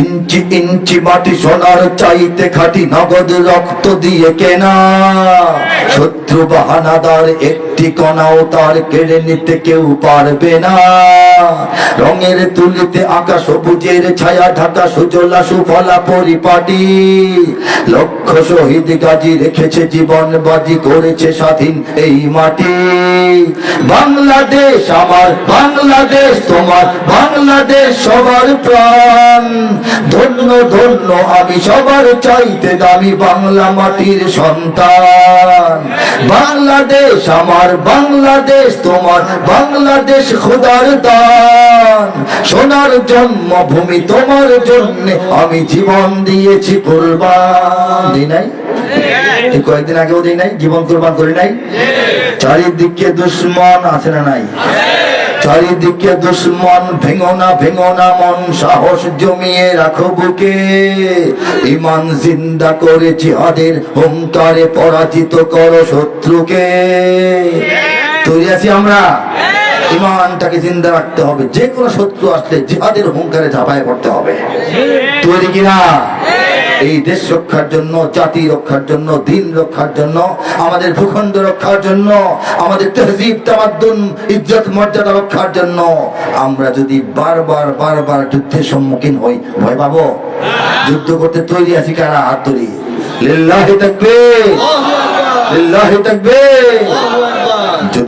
ইঞ্চি ইঞ্চি মাটি সোনার চাইতে খাটি নগদ রক্ত দিয়ে কেনা। শত্রু বাহানাদার একটি কণাও তার কেড়ে নিতে কেউ পারবে না। রঙের তুলিতে আঁকা সবুজের ছায়া, ঢাকা, সুজলা, সুফলা, পরিপাটি। লক্ষ শহীদ গাজী রেখেছে জীবন, বাজি করেছে স্বাধীন এই মাটি। বাংলাদেশ আমার, বাংলাদেশ তোমার, বাংলাদেশ সবার প্রাণ। ধন্য ধন্য, আমি সবার চাইতে দামি বাংলা মাটির সন্তান। বাংলাদেশ আমার বাংলাদেশ তোমার বাংলাদেশ খোদার দান। সোনার জন্মভূমি তোমার জন্য আমি জীবন দিয়েছি কোরবান। দিই নাই? কয়েকদিন আগেও দিই নাই? জীবন কোরবান করি নাই? চারিদিকে দুশ্মন আছে না নাই? চারিদিকে দুশ্মন ভেঙো না ভেঙো না মন সাহস জমিয়ে রাখো বুকে। ইমান জিন্দা করে জিহাদের হুঙ্কারে পরাজিত করো শত্রুকে। তৈরি আছি আমরা? ইমানটাকে জিন্দা রাখতে হবে। যে কোনো শত্রু আসলে জিহাদের হুঙ্কারে ঝাঁপায় পড়তে হবে। তৈরি কিনা? এই দেশ রক্ষার জন্য, জাতি রক্ষার জন্য, দিন রক্ষার জন্য, আমাদের ভূখণ্ড রক্ষার জন্য, আমাদের তহজিব, তামাদ্দুন, ইজ্জত, মর্যাদা রক্ষার জন্য আমরা যদি বারবার বারবার যুদ্ধের সম্মুখীন হই, ভয় পাবো? যুদ্ধ করতে তৈরি আছি কারা? হাত ধরি। লিল্লাহি তাকবীর। লিল্লাহি তাকবীর।